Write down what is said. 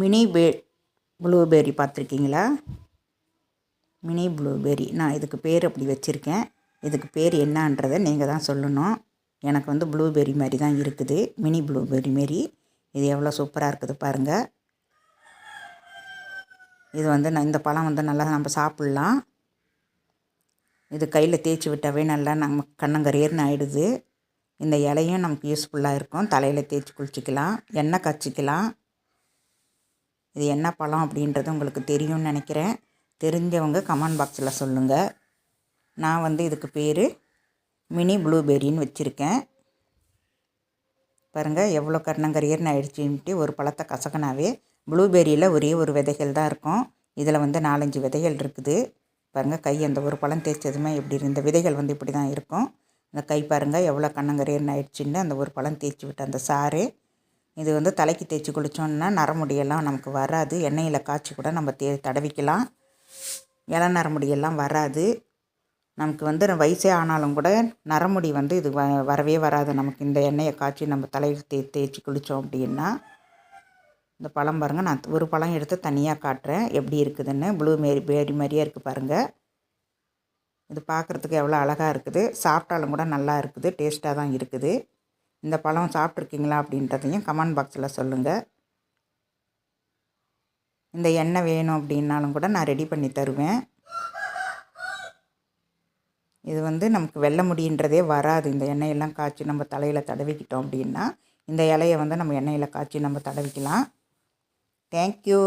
Mini பே blueberry பார்த்துருக்கீங்களா? Mini blueberry நான் இதுக்கு பேர் அப்படி வச்சுருக்கேன். இதுக்கு பேர் என்னன்றதை நீங்கள் தான் சொல்லணும். எனக்கு வந்து ப்ளூபெர்ரி மாதிரி தான் இருக்குது. மினி ப்ளூபெர்ரி மாரி. இது எவ்வளோ சூப்பராக இருக்குது பாருங்கள் இது வந்து நான் இந்த பழம் வந்து நல்லா நம்ம சாப்பிட்லாம். இது கையில் தேய்ச்சி விட்டாவே நல்லா நம்ம கண்ணங்கரேர்னு ஆகிடுது இந்த இலையும் நமக்கு யூஸ்ஃபுல்லாக இருக்கும். தலையில் தேய்ச்சி குளிச்சிக்கலாம். எண்ணெய் காய்ச்சிக்கலாம். இது என்ன பழம் அப்படின்றது உங்களுக்கு தெரியும்னு நினைக்கிறேன். தெரிஞ்சவங்க கமெண்ட் பாக்ஸில் சொல்லுங்கள் நான் வந்து இதுக்கு பேர் மினி ப்ளூபெரின்னு வச்சுருக்கேன். பாருங்கள் எவ்வளோ கர்ணங்கரியர்னு ஆயிடுச்சுன்ட்டு ஒரு பழத்தை கசக்கினாவே ப்ளூபெரியில் ஒரே ஒரு விதைகள் தான் இருக்கும். இதில் வந்து நாலஞ்சு விதைகள் இருக்குது. பாருங்கள் கை அந்த ஒரு பழம் தேய்ச்சதுமே எப்படி இந்த விதைகள் வந்து இப்படி தான் இருக்கும். அந்த கை பாருங்கள் எவ்வளோ கண்ணங்கரியர்னு ஆயிடுச்சுன்னு அந்த ஒரு பழம் தேய்ச்சி விட்டு அந்த சாறு. இது வந்து தலைக்கு தேய்ச்சி குளித்தோன்னா நரமுடியெல்லாம் நமக்கு வராது. எண்ணெயில் காய்ச்சி கூட நம்ம தே தடவிக்கலாம். இலை நரமுடியெல்லாம் வராது. நமக்கு வந்து வயசே ஆனாலும் கூட நரமுடி வந்து இது வ வரவே வராது. நமக்கு இந்த எண்ணெயை காய்ச்சி நம்ம தலையில் தே தேய்ச்சி குளித்தோம் அப்படின்னா இந்த பழம் பாருங்கள் நான் ஒரு பழம் எடுத்து தனியாக காட்டுறேன். எப்படி இருக்குதுன்னு. ப்ளூ மேரி பேரி மாதிரியே இருக்குது பாருங்கள் இது பார்க்குறதுக்கு எவ்வளோ அழகாக இருக்குது. சாப்பிட்டாலும் கூட நல்லா இருக்குது. டேஸ்ட்டாக தான் இருக்குது. இந்த பழம் சாப்பிட்ருக்கீங்களா அப்படின்றதையும் கமெண்ட் பாக்ஸில் சொல்லுங்கள் இந்த எண்ணெய் வேணும் அப்படின்னாலும் கூட நான் ரெடி பண்ணி தருவேன். இது வந்து நமக்கு வெள்ள முடின்றதே வராது. இந்த எண்ணெயெல்லாம் காய்ச்சி நம்ம தலையில் தடவிக்கிட்டோம் அப்படின்னா இந்த இலையை வந்து நம்ம எண்ணெயில் காய்ச்சி நம்ம தடவிக்கலாம். தேங்க்யூ